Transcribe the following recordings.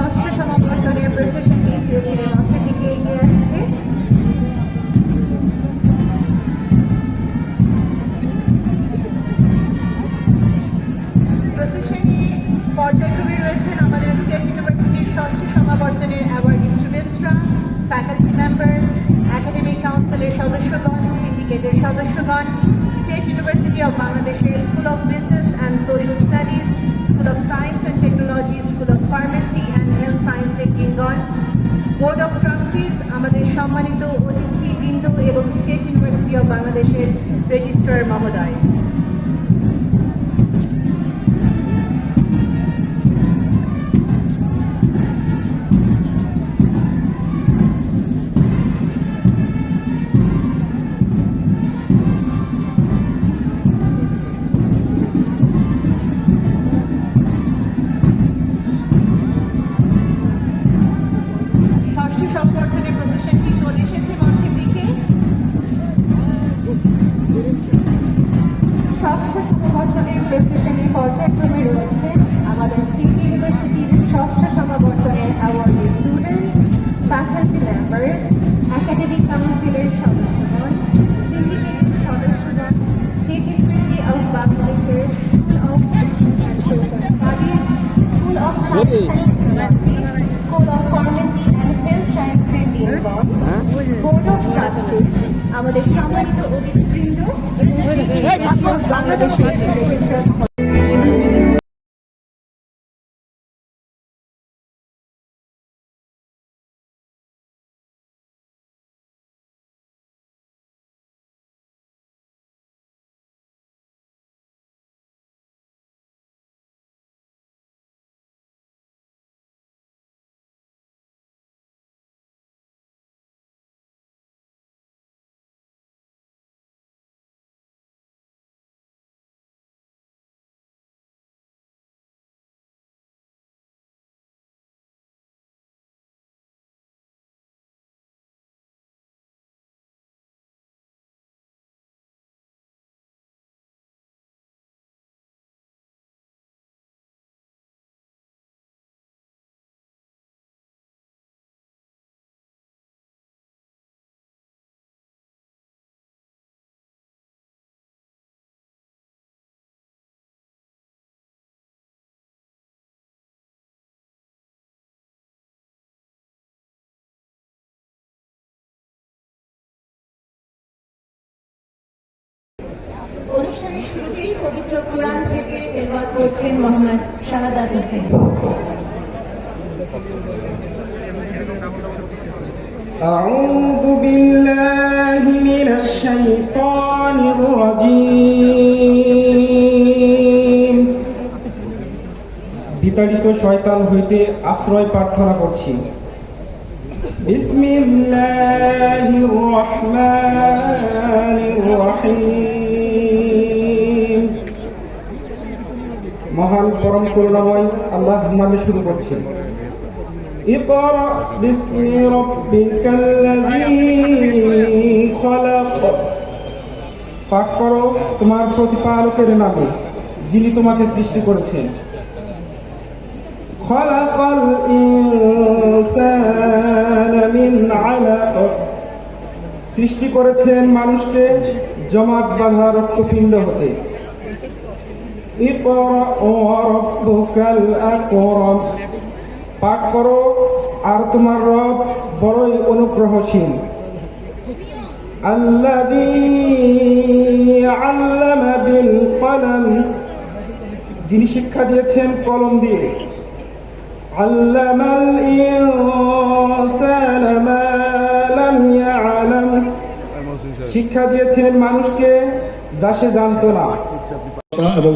ষষ্ঠ সমাবর্তনের প্রসেশনটি সিওকির মঞ্চের দিকে এগিয়ে আসছে। প্রসেশনে আমাদের স্টেট ইউনিভার্সিটির ষষ্ঠ সমাবর্তনের অ্যাওয়ার্ড স্টুডেন্টসরা ফ্যাকাল্টি মেম্বার্স একাডেমিক কাউন্সিলের সদস্যগণ সিন্ডিকেটের সদস্যগণ স্টেট ইউনিভার্সিটি অফ বাংলাদেশের school of business and social studies এবং স্টেট ইউনিভার্সিটি অফ বাংলাদেশের রেজিস্ট্রার মহোদয়। পর্যায়ক্রমে রয়েছে আমাদের স্টেট ইউনিভার্সিটির ষষ্ঠ সমাবর্তনের award students faculty members academic কাউন্সিলের সদস্যগণ সিন্ডিকেটের সদস্যগণ স্টেট ইউনিভার্সিটি অফ বাংলাদেশের school of business and social studies school of and school of pharmacy and health ডিনগণ board of trustees আমাদের সম্মানিত অতিথিবৃন্দ এবং বাংলাদেশের অনুষ্ঠানের শুরুতেই পবিত্র কোরআন থেকে তেলবাদ করছেন মোহাম্মদ শাহাদাত হোসেন أعوذ بالله من الشيطان الرجيم বিতাড়িত শয়তান হইতে আশ্রয় প্রার্থনা করছি বিসমিল্লাহির রহমানির রহিম পরম করুণাময় আল্লাহ নামে শুরু করছি اقرأ باسم ربك الذي خلق পাঠ করো তোমার প্রতিপালকের নামে যিনি তোমাকে সৃষ্টি করেছেন خلق الإنسان من علق সৃষ্টি করেছেন মানুষকে জমাট বাঁধা রক্তপিণ্ড হতে পাঠ করো, আর তোমার রব বড়ই অনুগ্রহশীল। যিনি শিক্ষা দিয়েছেন কলম দিয়ে। আল্লামাল শিক্ষা দিয়েছেন মানুষকে যা সে জানতো না। এবং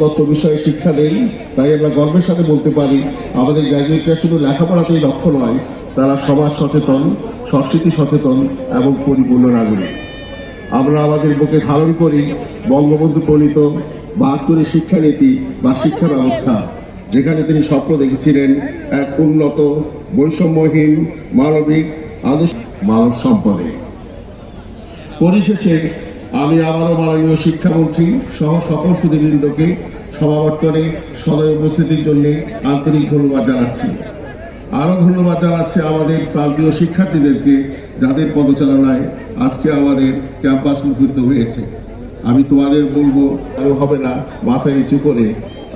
তত্ত্ব বিষয়ে শিক্ষা দেই তাই আমরা গর্বের সাথে বলতে পারি, আমাদের গ্র্যাজুয়েটরা শুধু লেখাপড়াতেই দক্ষ নয়, তারা সমাজ সচেতন, সংস্কৃতি সচেতন এবং পরিপূর্ণ নাগরিক। আমরা আমাদের বুকে ধারণ করি বঙ্গবন্ধু প্রণীত বাহাত্তরের শিক্ষানীতি বা শিক্ষা ব্যবস্থা, যেখানে তিনি স্বপ্ন দেখেছিলেন এক উন্নত, বৈষম্যহীন, মানবিক, আদর্শ মানব সম্পদে। পরিশেষে আমি আবারও মাননীয় শিক্ষামন্ত্রী সহ সকল সুদীবৃন্দকে সমাবর্তনে সদয় উপস্থিতির জন্য আন্তরিক ধন্যবাদ জানাচ্ছি। আরও ধন্যবাদ জানাচ্ছি আমাদের প্রান্তীয় শিক্ষার্থীদেরকে যাদের পদচালনায় আজকে আমাদের ক্যাম্পাস মুখরিত হয়েছে। আমি তোমাদের বলব, আরও হবে না মাথা নিচু করে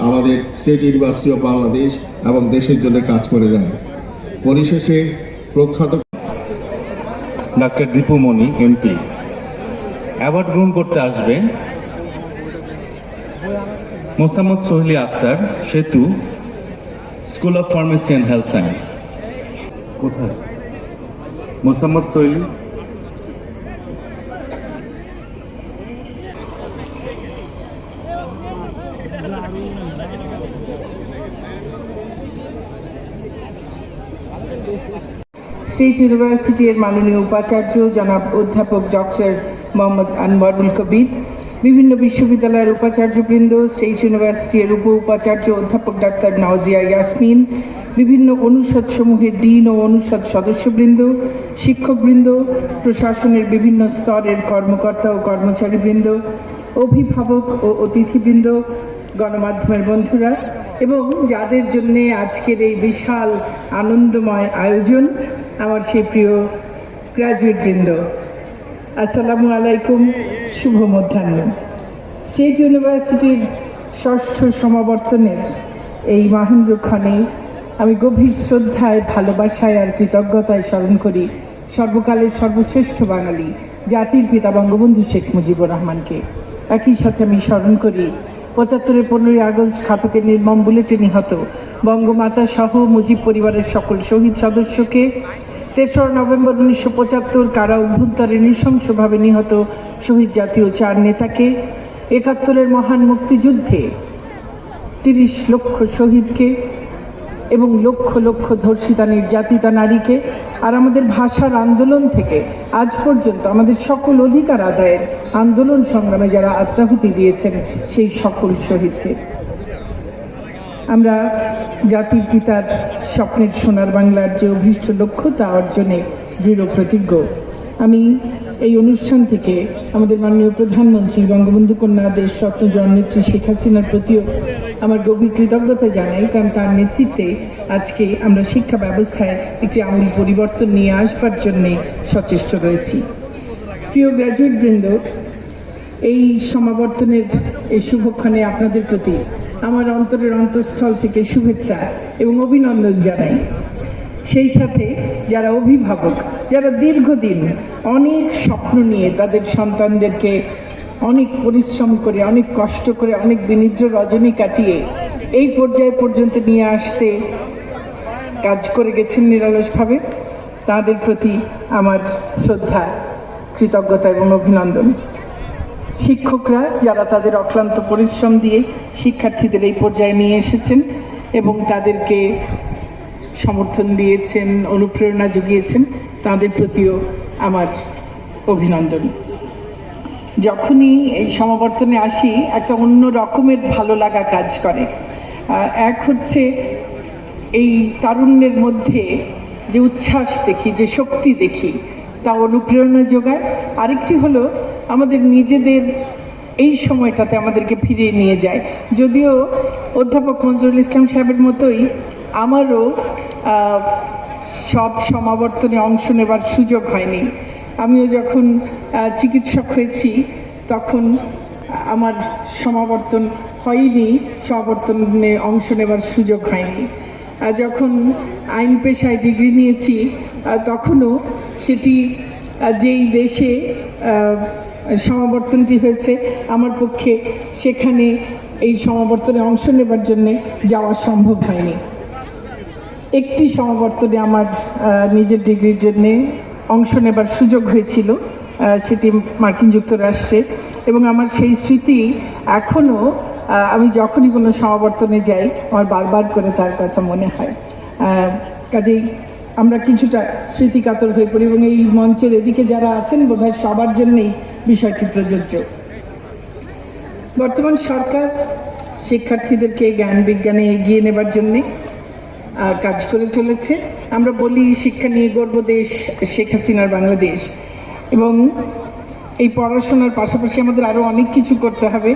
আমাদের স্টেট ইউনিভার্সিটি অফ বাংলাদেশ এবং দেশের জন্য কাজ করে যাবে পরিশেষে প্রখ্যাত ডাক্তার দীপুমণি এমপি। অ্যাওয়ার্ড গ্রহণ করতে আসবেন Mosammad Soheli Akter Setu school of pharmacy and health science. কোথায়? মোসাম্মদ সোহেলি? স্টেট ইউনিভার্সিটির মাননীয় উপাচার্য জনাব অধ্যাপক ডক্টর মোহাম্মদ আনোয়ারুল কবির, বিভিন্ন বিশ্ববিদ্যালয়ের উপাচার্যবৃন্দ, স্টেট ইউনিভার্সিটির উপ উপাচার্য অধ্যাপক ডাক্তার নাওজিয়া ইয়াসমিন, বিভিন্ন অনুষদ সমূহের ডিন ও অনুষদ সদস্যবৃন্দ, শিক্ষকবৃন্দ, প্রশাসনের বিভিন্ন স্তরের কর্মকর্তা ও কর্মচারীবৃন্দ, অভিভাবক ও অতিথিবৃন্দ, গণমাধ্যমের বন্ধুরা এবং যাদের জন্য আজকের এই বিশাল আনন্দময় আয়োজন, আমার সেই প্রিয় গ্র্যাজুয়েট বৃন্দ। আসসালামু আলাইকুম শুভ মধ্যাহ্ন স্টেট ইউনিভার্সিটির ষষ্ঠ সমাবর্তনের এই মহেন্দ্রক্ষণে আমি গভীর শ্রদ্ধায়, ভালোবাসায় আর কৃতজ্ঞতায় স্মরণ করি সর্বকালের সর্বশ্রেষ্ঠ বাঙালি, জাতির পিতা বঙ্গবন্ধু শেখ মুজিবুর রহমানকে। একই সাথে আমি স্মরণ করি পঁচাত্তরের পনেরোই আগস্ট ঘাতকের নির্মম বুলেটে নিহত বঙ্গমাতা সহ মুজিব পরিবারের সকল শহীদ সদস্যকে তেসরা নভেম্বর উনিশশো পঁচাত্তর কারা অভ্যন্তরে নৃশংসভাবে নিহত শহীদ জাতীয় চার নেতাকে একাত্তরের মহান মুক্তিযুদ্ধে তিরিশ লক্ষ শহীদকে এবং লক্ষ লক্ষ ধর্ষিতা নির্যাতিতা নারীকে আর আমাদের ভাষার আন্দোলন থেকে আজ পর্যন্ত আমাদের সকল অধিকার আদায়ের আন্দোলন সংগ্রামে যারা আত্মাহুতি দিয়েছেন সেই সকল শহীদকে। আমরা জাতির পিতার স্বপ্নের সোনার বাংলার যে অভীষ্ট লক্ষ্য, তা অর্জনে দৃঢ় প্রতিজ্ঞ। আমি এই অনুষ্ঠান থেকে আমাদের মাননীয় প্রধানমন্ত্রী বঙ্গবন্ধু কন্যা দেশ রত্ন জন্মেত্রী শেখ হাসিনার প্রতিও আমার গভীর কৃতজ্ঞতা জানাই, কারণ তার নেতৃত্বে আজকে আমরা শিক্ষা ব্যবস্থায় একটি আমূল পরিবর্তন নিয়ে আসবার জন্যে সচেষ্ট রয়েছি। প্রিয় গ্র্যাজুয়েট বৃন্দ, এই সমাবর্তনের এই শুভক্ষণে আপনাদের প্রতি আমার অন্তরের অন্তঃস্থল থেকে শুভেচ্ছা এবং অভিনন্দন জানাই। সেই সাথে যারা অভিভাবক, যারা দীর্ঘদিন অনেক স্বপ্ন নিয়ে তাদের সন্তানদেরকে অনেক পরিশ্রম করে, অনেক কষ্ট করে, অনেক বিনিদ্র রজনী কাটিয়ে এই পর্যায় পর্যন্ত নিয়ে আসতে কাজ করে গেছেন নিরলসভাবে। তাদের প্রতি আমার শ্রদ্ধা, কৃতজ্ঞতা এবং অভিনন্দন। শিক্ষকরা যারা তাদের অক্লান্ত পরিশ্রম দিয়ে শিক্ষার্থীদের এই পর্যায়ে নিয়ে এসেছেন এবং তাদেরকে সমর্থন দিয়েছেন, অনুপ্রেরণা জুগিয়েছেন, তাদের প্রতিও আমার অভিনন্দন। যখনই এই সমাবর্তনে আসি, একটা অন্য রকমের ভালো লাগা কাজ করে। এক হচ্ছে এই তারুণ্যের মধ্যে যে উচ্ছ্বাস দেখি, যে শক্তি দেখি তা অনুপ্রেরণা যোগায়। আরেকটি হলো আমাদের নিজেদের এই সময়টাতে আমাদেরকে ফিরিয়ে নিয়ে যায়। যদিও অধ্যাপক নজরুল ইসলাম সাহেবের মতোই আমারও সব সমাবর্তনে অংশ নেবার সুযোগ হয়নি। আমিও যখন চিকিৎসক হয়েছি, তখন আমার সমাবর্তন হয়নি, সমাবর্তনে অংশ নেবার সুযোগ হয়নি। যখন আইন পেশায় ডিগ্রি নিয়েছি তখনও সেটি যেই দেশে সমাবর্তনটি হয়েছে, আমার পক্ষে সেখানে এই সমাবর্তনে অংশ নেবার জন্যে যাওয়া সম্ভব হয়নি। একটি সমাবর্তনে আমার নিজের ডিগ্রির জন্য অংশ নেবার সুযোগ হয়েছিল সেটি মার্কিন যুক্তরাষ্ট্রে এবং আমার সেই স্মৃতি এখনও আমি যখনই কোনো সমাবর্তনে যাই, আমার বারবার করে তার কথা মনে হয়। কাজেই আমরা কিছুটা স্মৃতিকাতর হয়ে পড়ি এবং এই মঞ্চের এদিকে যারা আছেন, বোধহয় সবার জন্যেই বিষয়টি প্রযোজ্য। বর্তমান সরকার শিক্ষার্থীদেরকে জ্ঞান বিজ্ঞানে এগিয়ে নেবার জন্যে কাজ করে চলেছে। আমরা বলি, শিক্ষা নিয়ে গর্ব দেশ শেখ হাসিনার বাংলাদেশ। এবং এই পড়াশোনার পাশাপাশি আমাদের আরও অনেক কিছু করতে হবে।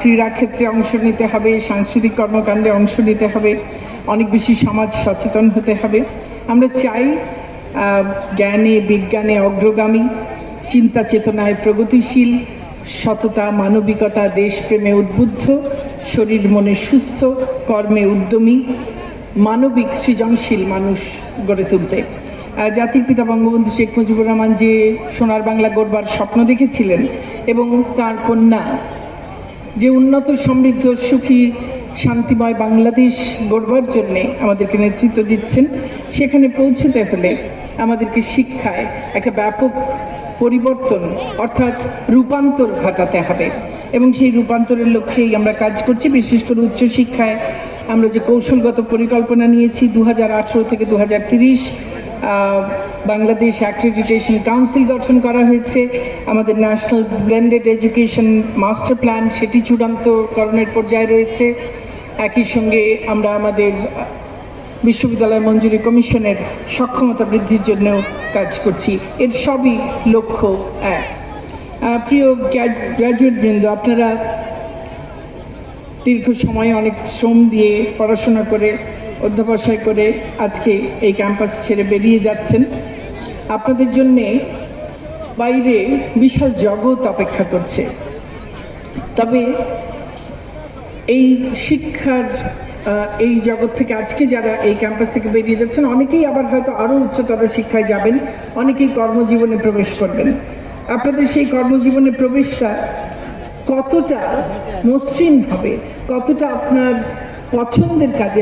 ক্রীড়া ক্ষেত্রে অংশ নিতে হবে, সাংস্কৃতিক কর্মকাণ্ডে অংশ নিতে হবে, অনেক বেশি সমাজ সচেতন হতে হবে। আমরা চাই জ্ঞানে, বিজ্ঞানে অগ্রগামী, চিন্তা চেতনায় প্রগতিশীল, সততা, মানবিকতা, দেশপ্রেমে উদ্বুদ্ধ, শরীর মনে সুস্থ, কর্মে উদ্যমী, মানবিক সৃজনশীল মানুষ গড়ে তুলতে। জাতির পিতা বঙ্গবন্ধু শেখ মুজিবুর রহমান যে সোনার বাংলা গড়বার স্বপ্ন দেখেছিলেন এবং তার কন্যা, যে উন্নত সমৃদ্ধ সুখী, শান্তিময় বাংলাদেশ গড়বার জন্যে আমাদেরকে নেতৃত্ব দিচ্ছেন, সেখানে পৌঁছতে হলে আমাদেরকে শিক্ষায় একটা ব্যাপক পরিবর্তন অর্থাৎ রূপান্তর ঘটাতে হবে এবং সেই রূপান্তরের লক্ষ্যেই আমরা কাজ করছি, বিশেষ করে উচ্চশিক্ষায় আমরা যে কৌশলগত পরিকল্পনা নিয়েছি দু হাজার আঠেরো থেকে দু বাংলাদেশ অ্যাক্রেডিটেশন কাউন্সিল গঠন করা হয়েছে। আমাদের national blended education master plan সেটি চূড়ান্তকরণের পর্যায়ে রয়েছে। একই সঙ্গে আমরা আমাদের বিশ্ববিদ্যালয় মঞ্জুরি কমিশনের সক্ষমতা বৃদ্ধির জন্যও কাজ করছি। এর সবই লক্ষ্য এক। প্রিয় গ্র্যাজুয়েট বৃন্দ আপনারা দীর্ঘ সময় অনেক শ্রম দিয়ে পড়াশোনা করে অধ্যাবসায় করে আজকে এই ক্যাম্পাস ছেড়ে বেরিয়ে যাচ্ছেন। আপনাদের জন্যে বাইরে বিশাল জগৎ অপেক্ষা করছে। তবে এই শিক্ষার এই জগৎ থেকে আজকে যারা এই ক্যাম্পাস থেকে বেরিয়ে যাচ্ছেন, অনেকেই আবার হয়তো আরও উচ্চতর শিক্ষায় যাবেন, অনেকেই কর্মজীবনে প্রবেশ করবেন। আপনাদের সেই কর্মজীবনে প্রবেশটা কতটা মসৃণ হবে, কতটা আপনার পছন্দের কাজে